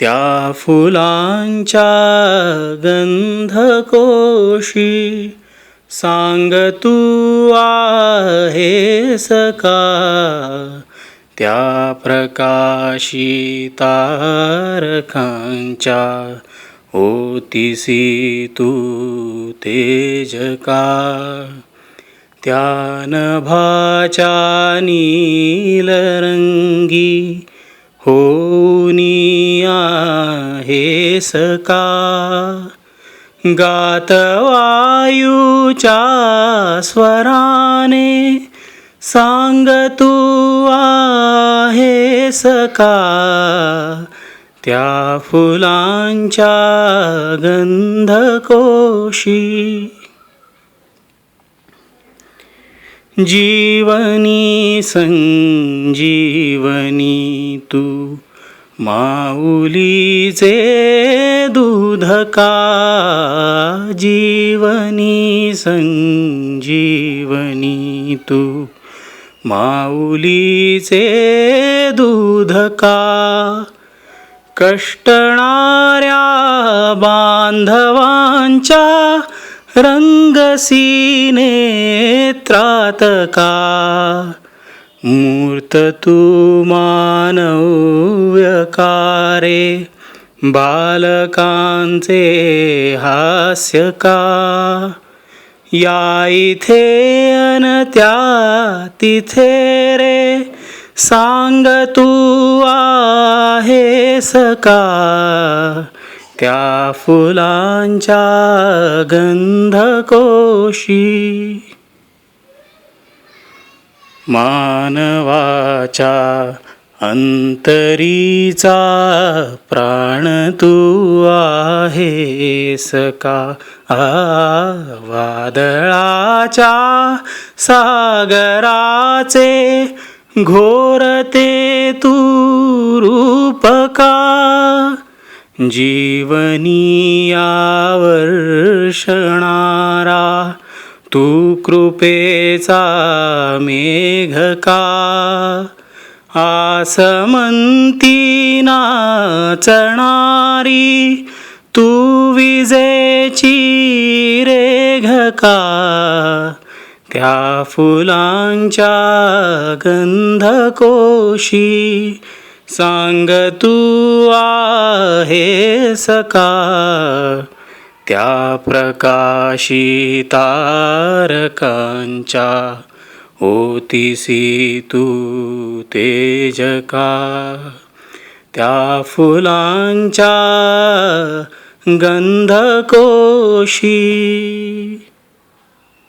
त्या फुलांच्या गंधकोशी सांग तू आहे सका त्या प्रकाशी तारकांच्या ओतिसी तू तेज का त्या नभाच्या नीलरंगी आहे सका गात वायूच्या स्वराने सांग तू आहे सका त्या फुलांच्या गंधकोशी जीवनी संजीवनी तू माऊलीचे दूध का जीवनी संजीवनी तू. माऊलीचे दूध का कष्टणाऱ्या बांधवांच्या रंगसीने त्रातका. मूर्त तू प्रकारे बालकांचे हास्य का? या इथे अन त्या तिथे रे सांग तू आहे सका? त्या फुलांच्या गंधकोशी. मानवाच्या अंतरीचा प्राण तू आहे सका आ, वादळाच्या सागराचे घोरते तू रूपका जीवनी वर्षणारा तू कृपेचा मेघका आसमंती नाचणारी तू विजेची रेघका त्या फुलांच्या गंधकोशी सांग तू आहे सका. त्या प्रकाशी तारकांच्या ओतिसी तू उत्तेजका त्या फुलांच्या गंधकोशी.